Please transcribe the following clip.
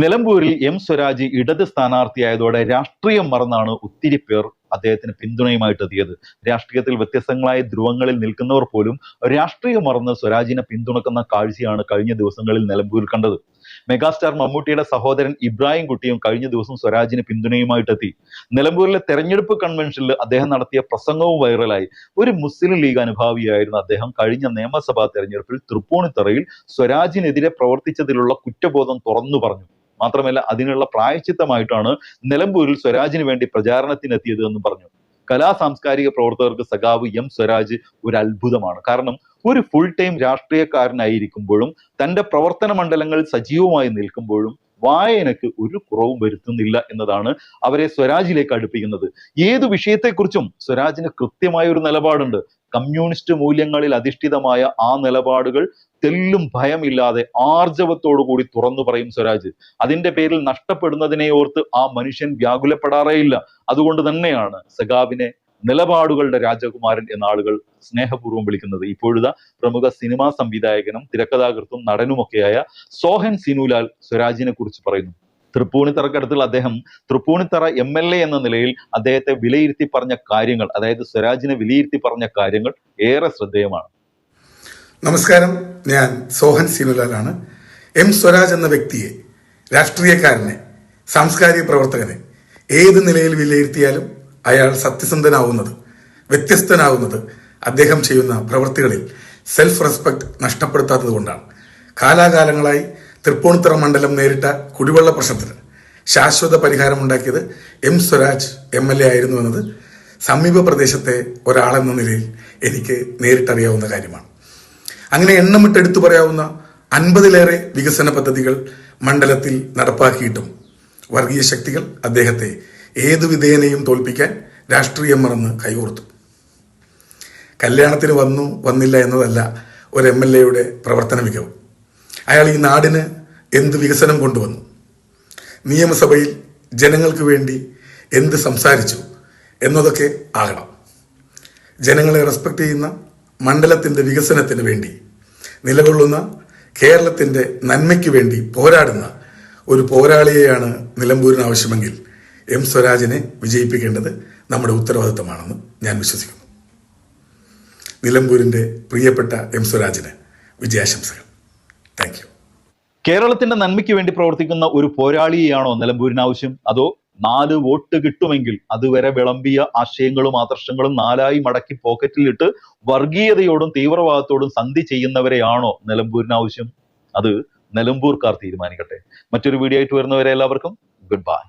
നിലമ്പൂരിൽ എം സ്വരാജ് ഇടത് സ്ഥാനാർത്ഥിയായതോടെ രാഷ്ട്രീയം മറന്നാണ് ഒത്തിരി പേർ അദ്ദേഹത്തിന് പിന്തുണയുമായിട്ട് എത്തിയത്. രാഷ്ട്രീയത്തിൽ വ്യത്യസ്തങ്ങളായ ധ്രുവങ്ങളിൽ നിൽക്കുന്നവർ പോലും രാഷ്ട്രീയം മറന്ന് സ്വരാജിനെ പിന്തുണക്കുന്ന കാഴ്ചയാണ് കഴിഞ്ഞ ദിവസങ്ങളിൽ നിലമ്പൂരിൽ കണ്ടത്. മെഗാസ്റ്റാർ മമ്മൂട്ടിയുടെ സഹോദരൻ ഇബ്രാഹിം കുട്ടിയും കഴിഞ്ഞ ദിവസം സ്വരാജിന് പിന്തുണയുമായിട്ട് എത്തി. നിലമ്പൂരിലെ തെരഞ്ഞെടുപ്പ് കൺവെൻഷനിൽ അദ്ദേഹം നടത്തിയ പ്രസംഗവും വൈറലായി. ഒരു മുസ്ലിം ലീഗ് അനുഭാവിയായിരുന്ന അദ്ദേഹം കഴിഞ്ഞ നിയമസഭാ തെരഞ്ഞെടുപ്പിൽ തൃപ്പൂണിത്തറയിൽ സ്വരാജിനെതിരെ പ്രവർത്തിച്ചതിലുള്ള കുറ്റബോധം തുറന്നു പറഞ്ഞു. മാത്രമല്ല അതിനുള്ള പ്രായച്ചിത്തമായിട്ടാണ് നിലമ്പൂരിൽ സ്വരാജിന് വേണ്ടി പ്രചാരണത്തിനെത്തിയത് എന്നും പറഞ്ഞു. കലാ സാംസ്കാരിക പ്രവർത്തകർക്ക് സഖാവ് എം സ്വരാജ് ഒരു അത്ഭുതമാണ്. കാരണം ഒരു ഫുൾ ടൈം രാഷ്ട്രീയക്കാരനായിരിക്കുമ്പോഴും തന്റെ പ്രവർത്തന മണ്ഡലങ്ങൾ സജീവമായി നിൽക്കുമ്പോഴും വായനക്ക് ഒരു കുറവും വരുത്തുന്നില്ല എന്നതാണ് അവരെ സ്വരാജിലേക്ക് അടുപ്പിക്കുന്നത്. ഏത് വിഷയത്തെക്കുറിച്ചും സ്വരാജിന് കൃത്യമായ ഒരു നിലപാടുണ്ട്. കമ്മ്യൂണിസ്റ്റ് മൂല്യങ്ങളിൽ അധിഷ്ഠിതമായ ആ നിലപാടുകൾ തെല്ലും ഭയമില്ലാതെ ആർജവത്തോടു കൂടി തുറന്നു പറയും സ്വരാജ്. അതിന്റെ പേരിൽ നഷ്ടപ്പെടുന്നതിനെ ഓർത്ത് ആ മനുഷ്യൻ വ്യാകുലപ്പെടാറേയില്ല അതുകൊണ്ട് തന്നെയാണ് സഖാവിനെ നിലപാടുകളുടെ രാജകുമാരൻ എന്ന ആളുകൾ സ്നേഹപൂർവം വിളിക്കുന്നത്. ഇപ്പോഴുതാ പ്രമുഖ സിനിമാ സംവിധായകനും തിരക്കഥാകൃത്തും നടനുമൊക്കെയായ സോഹൻ സിനുലാൽ സ്വരാജിനെ കുറിച്ച് പറയുന്നു. തൃപ്പൂണിത്തറക്കടുത്തുള്ള അദ്ദേഹം തൃപ്പൂണിത്തറ എം എൽ എ എന്ന നിലയിൽ അദ്ദേഹത്തെ വിലയിരുത്തി പറഞ്ഞ കാര്യങ്ങൾ അതായത് സ്വരാജിനെ വിലയിരുത്തി പറഞ്ഞ കാര്യങ്ങൾ ഏറെ ശ്രദ്ധേയമാണ്. നമസ്കാരം. ഞാൻ സോഹൻ സിനുലാലാണ്. എം സ്വരാജ് എന്ന വ്യക്തിയെ രാഷ്ട്രീയക്കാരനെ സാംസ്കാരിക പ്രവർത്തകനെ ഏത് നിലയിൽ വിലയിരുത്തിയാലും അയാൾ സത്യസന്ധനാവുന്നത് വ്യത്യസ്തനാവുന്നത് അദ്ദേഹം ചെയ്യുന്ന പ്രവൃത്തികളിൽ സെൽഫ് റെസ്പെക്ട് നഷ്ടപ്പെടുത്താത്തത് കൊണ്ടാണ്. കാലാകാലങ്ങളായി തൃപ്പൂണിത്തുറ മണ്ഡലം നേരിട്ട കുടിവെള്ള പ്രശ്നത്തിന് ശാശ്വത പരിഹാരമുണ്ടാക്കിയത് M Swaraj M L A ആയിരുന്നു എന്നത് സമീപ പ്രദേശത്തെ ഒരാളെന്ന നിലയിൽ എനിക്ക് നേരിട്ടറിയാവുന്ന കാര്യമാണ്. അങ്ങനെ എണ്ണമിട്ട് എടുത്തു പറയാവുന്ന അൻപതിലേറെ വികസന പദ്ധതികൾ മണ്ഡലത്തിൽ നടപ്പാക്കിയിട്ടും വർഗീയ ശക്തികൾ അദ്ദേഹത്തെ ഏതു വിധേയനെയും തോൽപ്പിക്കാൻ രാഷ്ട്രീയം മറന്ന് കൈകോർത്തു. കല്യാണത്തിന് വന്നു വന്നില്ല എന്നതല്ല ഒരു എം എൽ എയുടെ പ്രവർത്തന മികവ്. അയാൾ ഈ നാടിന് എന്ത് വികസനം കൊണ്ടുവന്നു? നിയമസഭയിൽ ജനങ്ങൾക്ക് വേണ്ടി എന്ത് സംസാരിച്ചു എന്നതൊക്കെ ആകണം. ജനങ്ങളെ റെസ്പെക്ട് ചെയ്യുന്ന മണ്ഡലത്തിന്റെ വികസനത്തിന് വേണ്ടി നിലകൊള്ളുന്ന കേരളത്തിന്റെ നന്മയ്ക്ക് വേണ്ടി പോരാടുന്ന ഒരു പോരാളിയെയാണ് നിലമ്പൂരിന് ആവശ്യമെങ്കിൽ എം സ്വരാജിനെ വിജയിപ്പിക്കേണ്ടത് നമ്മുടെ ഉത്തരവാദിത്തമാണെന്ന് ഞാൻ വിശ്വസിക്കുന്നു. നിലമ്പൂരിന്റെ പ്രിയപ്പെട്ട എം സ്വരാജിന് വിജയാശംസകൾ. താങ്ക് യു കേരളത്തിന്റെ നന്മയ്ക്ക് വേണ്ടി പ്രവർത്തിക്കുന്ന ഒരു പോരാളിയാണോ നിലമ്പൂരിന് ആവശ്യം? അതോ നാല് വോട്ട് കിട്ടുമെങ്കിൽ അതുവരെ വിളമ്പിയ ആശയങ്ങളും ആദർശങ്ങളും നാലായി മടക്കി പോക്കറ്റിലിട്ട് വർഗീയതയോടും തീവ്രവാദത്തോടും സന്ധി ചെയ്യുന്നവരെയാണോ നിലമ്പൂരിന് ആവശ്യം? അത് നിലമ്പൂർക്കാർ തീരുമാനിക്കട്ടെ. മറ്റൊരു വീഡിയോ ആയിട്ട് വരുന്നവരെ എല്ലാവർക്കും ഗുഡ് ബൈ.